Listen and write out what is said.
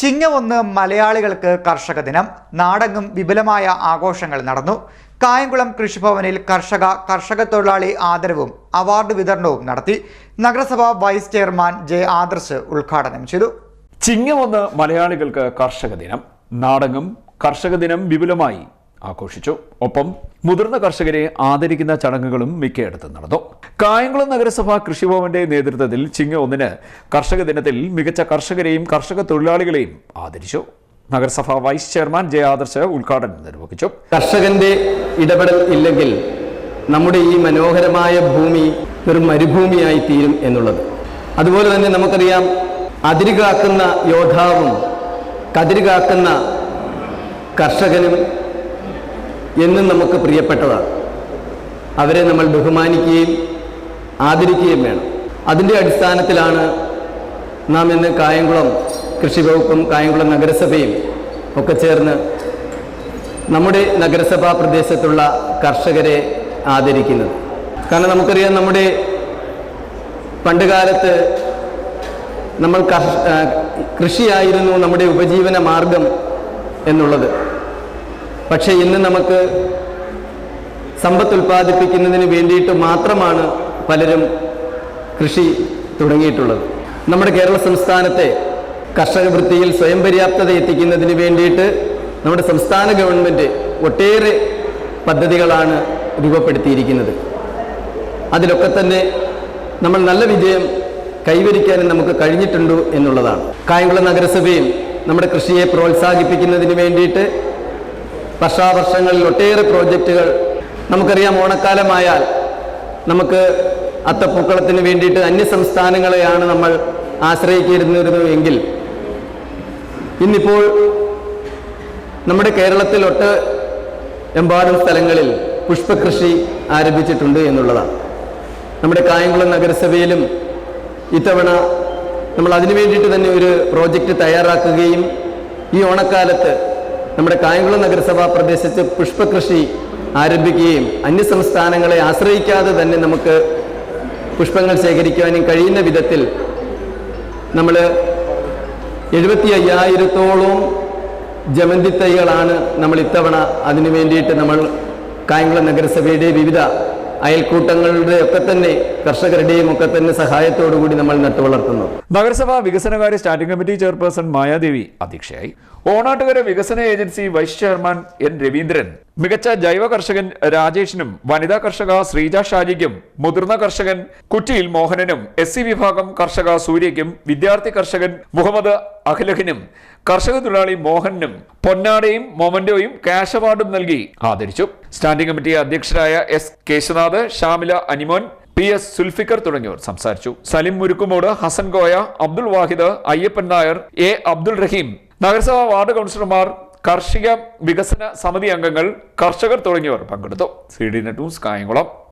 ചിങ്ങമൊന്ന് മലയാളികൾക്ക് കർഷക ദിനം. നാടെങ്ങും വിപുലമായ ആഘോഷങ്ങൾ നടന്നു. കായംകുളം കൃഷിഭവനിൽ കർഷക കർഷക തൊഴിലാളി ആദരവും അവാർഡ് വിതരണവും നടത്തി. നഗരസഭ വൈസ് ചെയർമാൻ ജെ ആദർശ് ഉദ്ഘാടനം ചെയ്തു. ചിങ്ങമൊന്ന് മലയാളികൾക്ക് കർഷക ദിനം. നാടെങ്ങും കർഷക ദിനം വിപുലമായി ആഘോഷിച്ചു. ഒപ്പം മുതിർന്ന കർഷകരെ ആദരിക്കുന്ന ചടങ്ങുകളും മിക്കയിടത്തും നടന്നു. കായംകുളം നഗരസഭ കൃഷിഭവന്റെ നേതൃത്വത്തിൽ ചിങ്ങ ഒന്നിന് കർഷക ദിനത്തിൽ മികച്ച കർഷകരെയും കർഷക തൊഴിലാളികളെയും ആദരിച്ചു. നഗരസഭ വൈസ് ചെയർമാൻ ജയ ആദർശ് ഉദ്ഘാടനം നിർവഹിച്ചു. കർഷകന്റെ ഇടപെടൽ ഇല്ലെങ്കിൽ നമ്മുടെ ഈ മനോഹരമായ ഭൂമി ഒരു മരുഭൂമിയായി തീരും എന്നുള്ളത്. അതുപോലെ തന്നെ നമുക്കറിയാം അതിരുകാക്കുന്ന യോദ്ധാവും കതിരുകാക്കുന്ന കർഷകനും എന്നും നമുക്ക് പ്രിയപ്പെട്ടതാണ്. അവരെ നമ്മൾ ബഹുമാനിക്കുകയും ആദരിക്കുകയും വേണം. അതിന്റെ അടിസ്ഥാനത്തിലാണ് നാം ഇന്ന് കായംകുളം കൃഷി വകുപ്പും കായംകുളം നഗരസഭയും ഒക്കെ ചേർന്ന് നമ്മുടെ നഗരസഭാ പ്രദേശത്തുള്ള കർഷകരെ ആദരിക്കുന്നത്. കാരണം നമുക്കറിയാം നമ്മുടെ പണ്ടുകാലത്ത് നമ്മൾ കർഷ കൃഷിയായിരുന്നു നമ്മുടെ ഉപജീവന മാർഗം എന്നുള്ളത്. പക്ഷേ ഇന്ന് നമുക്ക് സമ്പത്ത് ഉൽപ്പാദിപ്പിക്കുന്നതിന് വേണ്ടിയിട്ട് മാത്രമാണ് പലരും കൃഷി തുടങ്ങിയിട്ടുള്ളത്. നമ്മുടെ കേരള സംസ്ഥാനത്തെ കർഷക വൃത്തിയിൽ സ്വയം പര്യാപ്തത എത്തിക്കുന്നതിന് വേണ്ടിയിട്ട് നമ്മുടെ സംസ്ഥാന ഗവൺമെന്റ് ഒട്ടേറെ പദ്ധതികളാണ് രൂപപ്പെടുത്തിയിരിക്കുന്നത്. അതിലൊക്കെ തന്നെ നമ്മൾ നല്ല വിജയം കൈവരിക്കാനും നമുക്ക് കഴിഞ്ഞിട്ടുണ്ട് എന്നുള്ളതാണ്. കായംകുളം നഗരസഭയും നമ്മുടെ കൃഷിയെ പ്രോത്സാഹിപ്പിക്കുന്നതിന് വേണ്ടിയിട്ട് വർഷാവർഷങ്ങളിൽ ഒട്ടേറെ പ്രോജക്റ്റുകൾ. നമുക്കറിയാം ഓണക്കാലമായാൽ നമുക്ക് അത്തപ്പൂക്കളത്തിന് വേണ്ടിയിട്ട് അന്യസംസ്ഥാനങ്ങളെയാണ് നമ്മൾ ആശ്രയിച്ചിരുന്നിരുന്നു എങ്കിൽ. ഇന്നിപ്പോൾ നമ്മുടെ കേരളത്തിൽ ഒട്ട് എമ്പാടും സ്ഥലങ്ങളിൽ പുഷ്പകൃഷി ആരംഭിച്ചിട്ടുണ്ട് എന്നുള്ളതാണ്. നമ്മുടെ കായംകുളം നഗരസഭയിലും ഇത്തവണ നമ്മൾ അതിനു വേണ്ടിയിട്ട് തന്നെ ഒരു പ്രോജക്റ്റ് തയ്യാറാക്കുകയും ഈ ഓണക്കാലത്ത് നമ്മുടെ കായംകുളം നഗരസഭാ പ്രദേശത്ത് പുഷ്പകൃഷി ആരംഭിക്കുകയും അന്യസംസ്ഥാനങ്ങളെ ആശ്രയിക്കാതെ തന്നെ നമുക്ക് പുഷ്പങ്ങൾ ശേഖരിക്കുവാനും കഴിയുന്ന വിധത്തിൽ നമ്മൾ എഴുപത്തി അയ്യായിരത്തോളം ജമന്തി തൈകളാണ് നമ്മൾ ഇത്തവണ അതിനു വേണ്ടിയിട്ട് നമ്മൾ കായംകുളം നഗരസഭയുടെ വിവിധ അയൽക്കൂട്ടങ്ങളുടെ ഒക്കെ തന്നെ കർഷകരുടെയും ഒക്കെ തന്നെ സഹായത്തോടുകൂടി നമ്മൾ നട്ടുവളർത്തുന്നത് നഗരസഭ വികസനകാര്യ സ്റ്റാൻഡിംഗ് കമ്മിറ്റി ചെയർപേഴ്സൺ മായാദേവി അധ്യക്ഷയായി. ഓണാട്ടുകര വികസന agency vice chairman N Raveendran. മികച്ച ജൈവ കർഷകൻ രാജേഷിനും വനിതാ കർഷക ശ്രീജ ഷാജിക്കും മുതിർന്ന കർഷകൻ കുറ്റിയിൽ മോഹനനും എസ് വിഭാഗം കർഷക സൂര്യയ്ക്കും വിദ്യാർത്ഥി കർഷകൻ മുഹമ്മദ് അഖിലഹിനും കർഷക തൊഴിലാളി മോഹനും പൊന്നാടയും മൊമന്റോയും ക്യാഷ് അവാർഡും നൽകി ആദരിച്ചു. Standing committee അധ്യക്ഷരായ S Keshanath Shamila Animon P S Sulfikar തുടങ്ങിയവർ സംസാരിച്ചു. സലിം മുരുക്കുമോട് ഹസൻ ഗോയ അബ്ദുൾ വാഹിദ് അയ്യപ്പൻ നായർ എ അബ്ദുൾ റഹീം നഗരസഭാ വാർഡ് കൗൺസിലർമാർ കാർഷിക വികസന സമിതി അംഗങ്ങൾ കർഷകർ തുടങ്ങിയവർ പങ്കെടുത്തു. C D net news Kayamkulam.